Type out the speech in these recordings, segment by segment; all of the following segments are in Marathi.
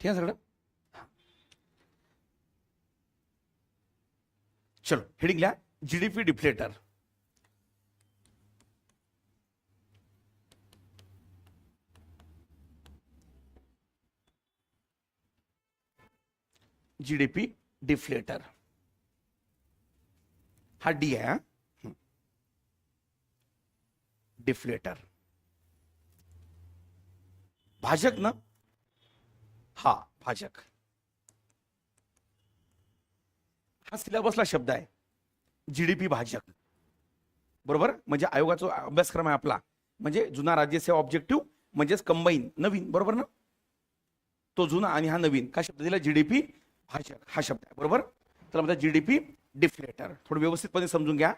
ठीक आहे सगळं? चलो हेडिंग लिहा. जीडीपी डिफ्लेटर जीडीपी डिफ्लेटर हा डी आहे हा. डिफ्लेटर भाजक ना हा भाजक. हा सिलेबसला शब्द आहे. जीडीपी भाजक. बरोबर? म्हणजे आयोगाचा अभ्यासक्रम आहे आपला. म्हणजे जुना राज्यसेवा ऑब्जेक्टिव्ह म्हणजेच कंबाईन नवीन. बरोबर ना? तो जुना आणि हा नवीन. काय शब्द दिला? जीडीपी भाजक. हा शब्द आहे. बरोबर? तर म्हणतात जीडीपी डिफ्लेटर थोडं व्यवस्थितपणे समजून घ्या.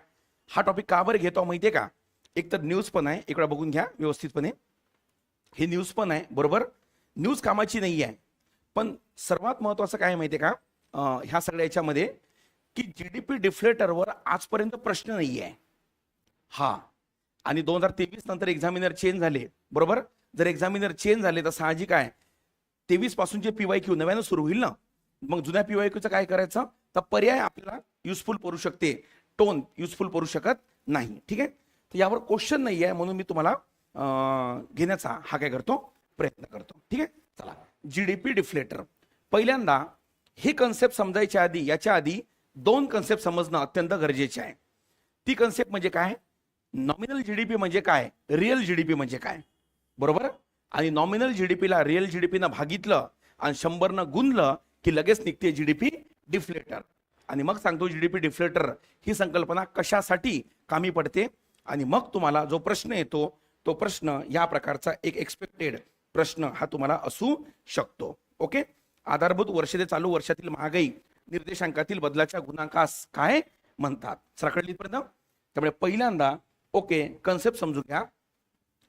हा टॉपिक का बरं घेतो माहितीये का? एक तर न्यूज पण आहे. इकडे बघून घ्या व्यवस्थितपणे. हे न्यूज पण आहे. बरोबर? न्यूज कामाची नाही आहे पण सर्वात महत्वाचं काय आहे माहितीये का? ह्या सगळ्या याच्यामध्ये की जे डी पी डिफ्लेटरवर आजपर्यंत प्रश्न नाही आहे हा. आणि दोन हजार तेवीस नंतर एक्झामिनर चेंज झाले. बरोबर? जर एक्झामिनर चेंज झाले तर साहजिक आहे. तेवीसपासून जे पीवाय क्यू नव्यानं सुरू होईल ना मग जुन्या पीवाय क्यूचं काय करायचं? तर पर्याय आपल्याला युजफुल पडू शकते. टोन युजफुल पडू शकत नाही. ठीक आहे? तर यावर क्वेश्चन नाही आहे म्हणून मी तुम्हाला घेण्याचा हा काय करतो? प्रयत्न करतो. ठीक आहे? चला. जीडीपी डिफ्लेटर पहिल्यांदा हे कन्सेप्ट समजायच्या आधी याच्या आधी दोन कन्सेप्ट समजणं अत्यंत गरजेचे आहे. ती कन्सेप्ट म्हणजे काय? नॉमिनल जीडीपी म्हणजे काय? रिअल जीडीपी म्हणजे काय? बरोबर? आणि नॉमिनल जीडीपीला रिअल जीडीपीनं भागितलं आणि शंभरनं गुणलं की लगेच निघते जीडीपी डिफ्लेटर आणि मग सांगतो जीडीपी डिफ्लेटर ही संकल्पना कशासाठी कामी पडते? आणि मग तुम्हाला जो प्रश्न येतो तो प्रश्न या प्रकारचा एक एक्सपेक्टेड प्रश्न हा तुम्हाला असू शकतो. ओके आधारभूत वर्ष ते चालू वर्षातील महागाई निर्देशांकातील बदलाच्या गुणांकास काय म्हणतात? सरकडली पर्यंत त्यामुळे पहिल्यांदा ओके कन्सेप्ट समजू घ्या.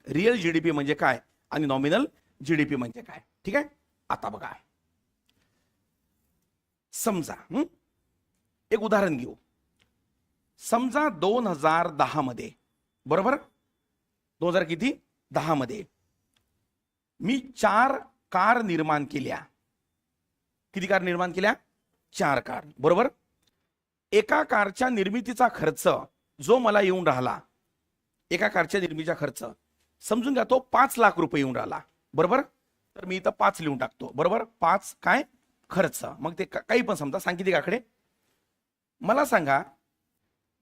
रिअल जीडीपी म्हणजे काय आणि नॉमिनल जीडीपी म्हणजे काय? ठीक आहे? आता बघा. समजा एक उदाहरण घेऊ. समजा दोन हजार दहा मध्ये बरोबर? दोन हजार किती? दहा मध्ये. मी चार कार निर्माण केल्या. किती कार निर्माण केल्या? चार कार. बरोबर? एका कारच्या निर्मितीचा खर्च जो मला येऊन राहिला एका कारच्या निर्मितीचा खर्च समजून घ्या तो पाच लाख रुपये येऊन राहिला. बरोबर? तर मी इथं पाच लिहून टाकतो. बरोबर? पाच काय? खर्च. मग ते काही पण समजा सांकेतिकाकडे मला सांगा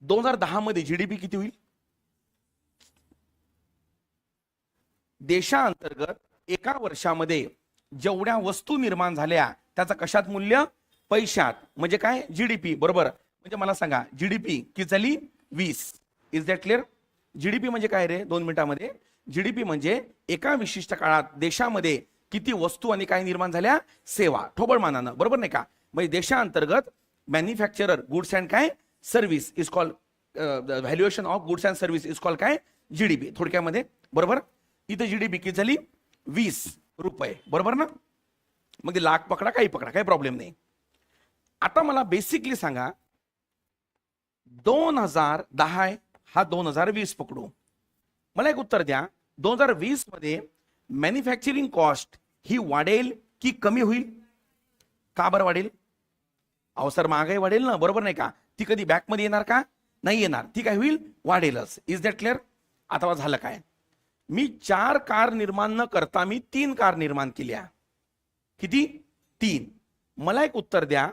दोन हजार दहा मध्ये जीडीपी किती होईल? देशांतर्गत एका वर्षामध्ये जेवढ्या वस्तू निर्माण झाल्या त्याचं कशात मूल्य? पैशात. म्हणजे काय? जीडीपी बरोबर? म्हणजे मला सांगा जीडीपी किती झाली? वीस. इज दॅट क्लिअर जीडीपी म्हणजे काय रे? दोन मिनिटामध्ये. जीडीपी म्हणजे एका विशिष्ट काळात देशामध्ये किती वस्तू आणि काय निर्माण झाल्या? सेवा. ठोबळ मानानं. बरोबर नाही का? म्हणजे देशांतर्गत मॅन्युफॅक्चरर गुड्स अँड काय? Service is call valuation of goods and service is call काय? जीडीपी थोडक्यामध्ये. बरोबर? इथं जीडीपी किती झाली? वीस रुपये. बरोबर ना? मग ते लाख पकडा काही पकडा काही प्रॉब्लेम नाही. आता मला बेसिकली सांगा दोन हजार दहा हा दोन हजार वीस पकडू. मला एक उत्तर द्या. दोन हजार वीसमध्ये मॅन्युफॅक्चरिंग कॉस्ट ही वाढेल की कमी होईल? का बरं वाढेल? अवसर महागाई वाढेल ना बरोबर नाही का? ती कधी बॅकमध्ये येणार का? नाही येणार. ती काय होईल? वाढेलच. इज दॅट क्लिअर आता झालं काय? मी चार कार निर्माण न करता मी तीन कार निर्माण केल्या. किती? तीन. मला एक उत्तर द्या.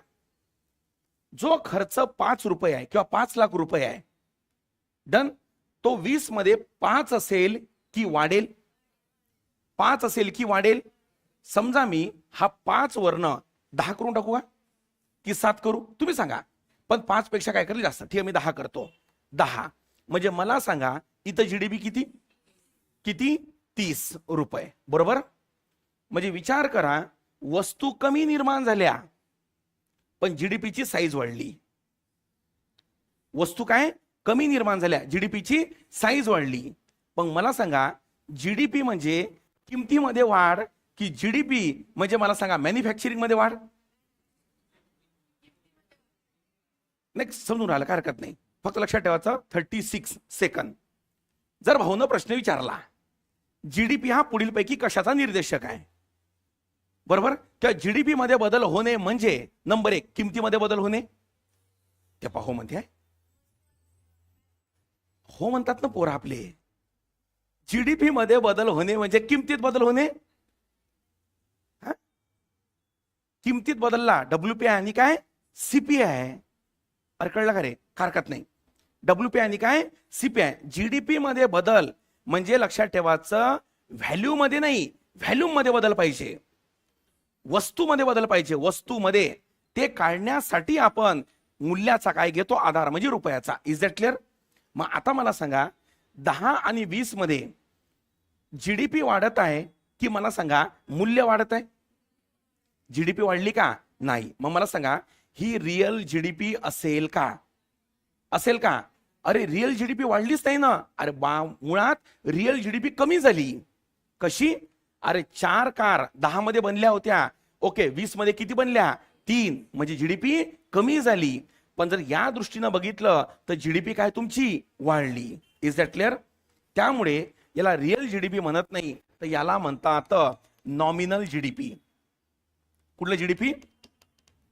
जो खर्च पाच रुपये आहे किंवा पाच लाख रुपये आहे डन तो वीसमध्ये पाच असेल की वाढेल? पाच असेल की वाढेल? समजा मी हा पाच वर्ण दहा करून टाकू का? की सात करू? तुम्ही सांगा. पण पाच पेक्षा काय करेल जास्त? ठीक आहे मी दहा करतो. दहा. म्हणजे मला सांगा इथं जीडीपी किती? किती? तीस रुपये. बरोबर? म्हणजे विचार करा वस्तू कमी निर्माण झाल्या पण जीडीपीची साईज वाढली. वस्तू काय? कमी निर्माण झाल्या जीडीपीची साईज वाढली. पण मला सांगा जीडीपी म्हणजे किमतीमध्ये वाढ की जीडीपी म्हणजे मला सांगा मॅन्युफॅक्चरिंगमध्ये वाढ? नाही समजून राहिलं काय हरकत नाही. फक्त लक्षात ठेवायचं थर्टी सिक्स सेकंद जर भाऊनं प्रश्न विचारला जीडीपी हा पुढीलपैकी कशाचा निर्देशक आहे? बरोबर? त्या जीडीपी मध्ये बदल होणे म्हणजे नंबर एक किमतीमध्ये बदल होणे? ते पाहू हो म्हणते. आहे. हो म्हणतात ना पोरं आपले. जीडीपी मध्ये बदल होणे म्हणजे किमतीत बदल होणे? हा? किमतीत बदलला डब्ल्यू पी आय आणि काय? सीपीआय अरे कळलं का रे? हरकत नाही. डब्ल्यू पी आणि काय? सीपीआय जीडीपी मध्ये बदल म्हणजे लक्षात ठेवायचं व्हॅल्यू मध्ये नाही व्हॅल्यू मध्ये बदल पाहिजे. वस्तूमध्ये बदल पाहिजे. वस्तूमध्ये ते काढण्यासाठी आपण मूल्याचा काय घेतो? आधार म्हणजे रुपयाचा. इज दॅट क्लिअर मग आता मला सांगा दहा आणि वीसमध्ये जीडीपी वाढत आहे की मला सांगा मूल्य वाढत आहे? जीडीपी वाढली का? नाही. मग मला सांगा ही रिअल जीडीपी असेल का? असेल का? अरे रिअल जीडीपी वाढलीच नाही ना. अरे बा मुळात रिअल जीडीपी कमी झाली. कशी? अरे चार कार दहा मध्ये बनल्या होत्या. ओके वीसमध्ये किती बनल्या? तीन. म्हणजे जीडीपी कमी झाली. पण जर या दृष्टीनं बघितलं तर जीडीपी काय तुमची? वाढली. इज दॅट क्लिअर त्यामुळे याला रिअल जीडीपी म्हणत नाही. तर याला म्हणतात नॉमिनल जीडीपी कुठलं जीडीपी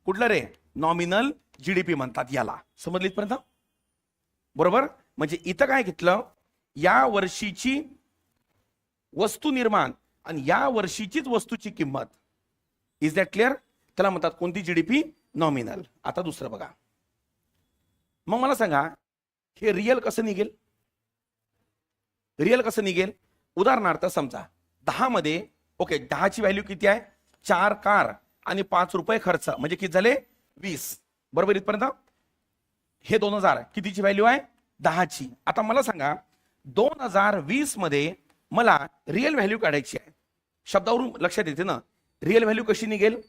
कुठलं रे? नॉमिनल जीडीपी म्हणतात याला. समजलीत पर्यंत? बरोबर? म्हणजे इथं काय घेतलं? या वर्षीची वस्तू निर्माण आणि या वर्षीचीच वस्तूची किंमत. इज दॅट क्लिअर त्याला म्हणतात कोणती जीडीपी नॉमिनल आता दुसरं बघा. मग मला सांगा हे रिअल कसं निघेल? रिअल कसं निघेल? उदाहरणार्थ समजा दहा मध्ये ओके दहाची व्हॅल्यू किती आहे? चार कार आणि पाच रुपये खर्च. म्हणजे किती झाले? वीस. बरोबर इथपर्यंत? हे दोन हजार कितीची व्हॅल्यू आहे? दहाची. आता मला सांगा दोन हजार वीसमध्ये मला रिअल व्हॅल्यू काढायची आहे. शब्दावरून लक्षात येते ना. रिअल व्हॅल्यू कशी निघेल?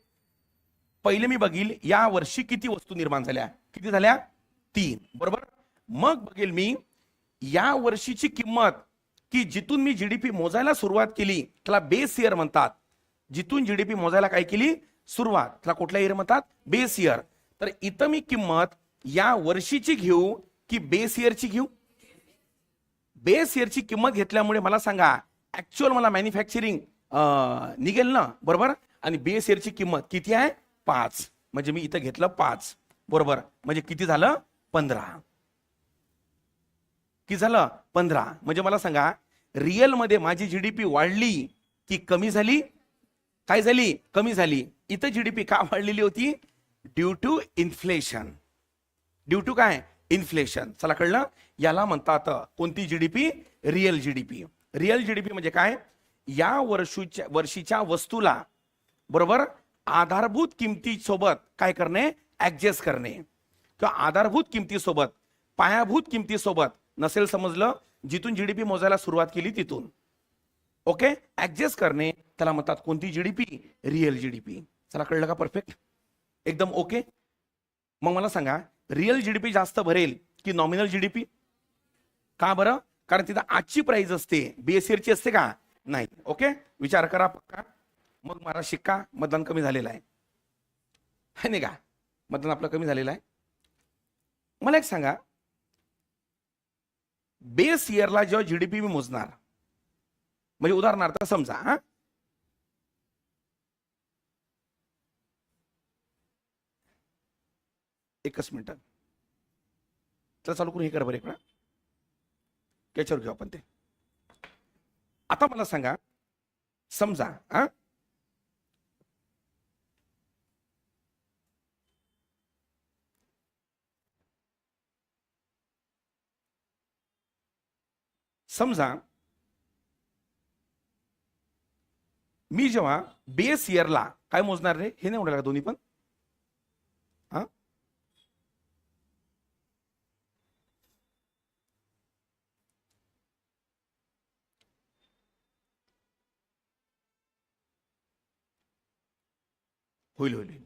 पहिले मी बघील या वर्षी किती वस्तू निर्माण झाल्या? किती झाल्या? तीन. बरोबर? मग बघेल मी या वर्षीची किंमत की जिथून मी जीडीपी मोजायला सुरुवात केली त्याला बेस इयर म्हणतात. जिथून जीडीपी मोजायला काय केली? सुरुवात. त्याला कुठल्या इयर म्हणतात? बेस इयर तर इथं मी किंमत या वर्षीची घेऊ की बेस इयरची घेऊ? बेस इयरची किंमत घेतल्यामुळे मला सांगा ऍक्च्युअल मला मॅन्युफॅक्चरिंग निघेल ना? बरोबर? आणि बेस इयरची किंमत किती आहे? पाच. म्हणजे मी इथं घेतलं पाच. बरोबर? म्हणजे किती झालं? पंधरा. किती झालं? पंधरा. म्हणजे मला सांगा रिअलमध्ये माझी जीडीपी वाढली की कमी झाली? काय झाली? कमी झाली. इथं जीडीपी का वाढलेली होती? Due to inflation due to काय? इन्फ्लेशन चला कळलं? याला म्हणतात कोणती GDP real GDP real GDP म्हणजे काय? या वर्षीच्या वर्षीच्या वस्तूला बरोबर? आधारभूत किमतीसोबत काय करणे? ऍडजस्ट करणे. किंवा आधारभूत किमतीसोबत पायाभूत किमतीसोबत नसेल समजलं? जिथून जीडीपी मोजायला सुरुवात केली तिथून. ओके ऍडजस्ट करणे त्याला म्हणतात कोणती जीडीपी रिअल जीडीपी चला कळलं का परफेक्ट एकदम ओके मग मला सांगा रिअल जीडीपी जास्त भरेल की नॉमिनल जीडीपी का बरं? कारण तिथं आजची प्राइस असते. बीएससीची असते का? नाही. ओके विचार करा पक्का. मग मारा शिक्का. मतदान कमी झालेलं आहे. है नाही का? मतदान आपलं कमी झालेलं आहे. मला एक सांगा. बेस इयरला जेव्हा जीडीपी मी मोजणार. म्हणजे उदाहरणार्थ समजा हा? एकच मिनटं. चला चालू करून हे कर बरं इकडं. त्याच्यावर घेऊ आपण ते. आता मला सांगा समजा हा? समजा मी जेव्हा बेस इयरला काय मोजणार रे? हे नाही म्हणायला दोन्ही पण हा होईल होईल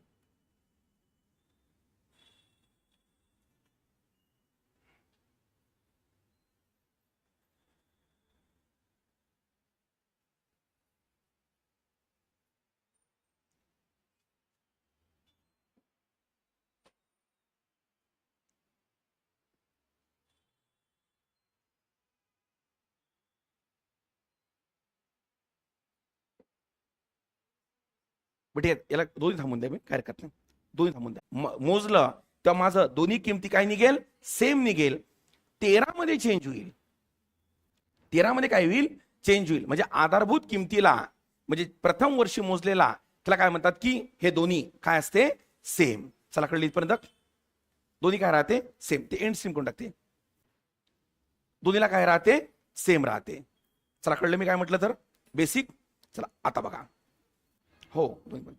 बट याला दोन्ही थांबून द्या मी काय हरकत नाही दोन्ही थांबून द्या. मोजलं तेव्हा माझं दोन्ही किमती काय निघेल? सेम निघेल. तेरा मध्ये चेंज होईल. तेरा मध्ये काय होईल? चेंज होईल. म्हणजे आधारभूत किमतीला म्हणजे प्रथम वर्षी मोजलेला त्याला काय म्हणतात की हे दोन्ही काय असते? सेम चला कळलं इथपर्यंत दोन्ही काय राहते? सेम ते एंड सेम करून टाकते? दोन्हीला काय राहते? सेम राहते. चला कळलं मी काय म्हटलं तर? बेसिक चला आता बघा. हो दोन्ही पण